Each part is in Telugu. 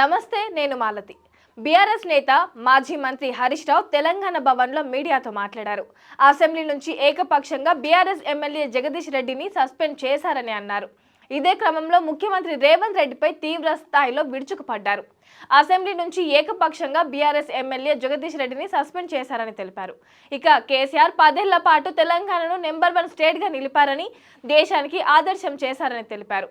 నమస్తే నేను మాలతి. బీఆర్ఎస్ నేత మాజీ మంత్రి హరీష్ రావు తెలంగాణ భవన్లో మీడియాతో మాట్లాడారు. అసెంబ్లీ నుంచి ఏకపక్షంగా బీఆర్ఎస్ ఎమ్మెల్యే జగదీష్ రెడ్డిని సస్పెండ్ చేశారని అన్నారు. ఇదే క్రమంలో ముఖ్యమంత్రి రేవంత్ రెడ్డిపై తీవ్ర స్థాయిలో విరుచుకుపడ్డారు. అసెంబ్లీ నుంచి ఏకపక్షంగా బీఆర్ఎస్ ఎమ్మెల్యే జగదీష్ రెడ్డిని సస్పెండ్ చేశారని తెలిపారు. ఇక కేసీఆర్ పదేళ్ళ పాటు తెలంగాణను నెంబర్ వన్ స్టేట్గా నిలిపారని దేశానికి ఆదర్శం చేశారని తెలిపారు.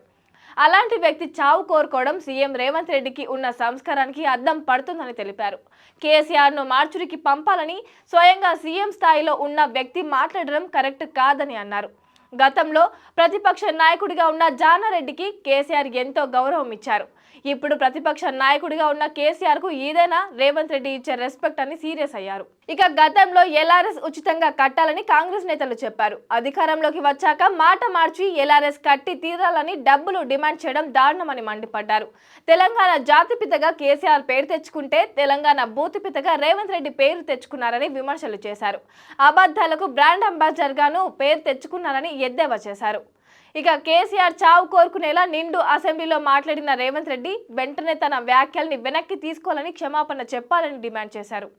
అలాంటి వ్యక్తి చావు కోరుకోవడం సీఎం రేవంత్ రెడ్డికి ఉన్న సంస్కారానికి అద్దం పడుతుందని తెలిపారు. కేసీఆర్ను మార్చురికి పంపాలని స్వయంగా సీఎం స్థాయిలో ఉన్న వ్యక్తి మాట్లాడడం కరెక్ట్ కాదని అన్నారు. గతంలో ప్రతిపక్ష నాయకుడిగా ఉన్న జానారెడ్డికి కేసీఆర్ ఎంతో గౌరవం ఇచ్చారు. ఇప్పుడు ప్రతిపక్ష నాయకుడిగా ఉన్న కేసీఆర్కు ఏదైనా రేవంత్ రెడ్డి ఇచ్చే రెస్పెక్ట్ అని సీరియస్ అయ్యారు. ఇక గతంలో ఎల్ఆర్ఎస్ ఉచితంగా కట్టాలని కాంగ్రెస్ నేతలు చెప్పారు. అధికారంలోకి వచ్చాక మాట మార్చి ఎల్ఆర్ఎస్ కట్టి తీరాలని డబ్బులు డిమాండ్ చేయడం దారుణమని మండిపడ్డారు. తెలంగాణ జాతిపితగా కేసీఆర్ పేరు తెచ్చుకుంటే తెలంగాణ బూతిపితగా రేవంత్ రెడ్డి పేరు తెచ్చుకున్నారని విమర్శలు చేశారు. అబద్ధాలకు బ్రాండ్ అంబాసిడర్ గాను పేరు తెచ్చుకున్నారని ఎద్దేవా చేశారు. ఇక కేసీఆర్ చావు కోరుకునేలా నిండు అసెంబ్లీలో మాట్లాడిన రేవంత్ రెడ్డి వెంటనే తన వ్యాఖ్యల్ని వెనక్కి తీసుకోవాలని క్షమాపణ చెప్పాలని డిమాండ్ చేశారు.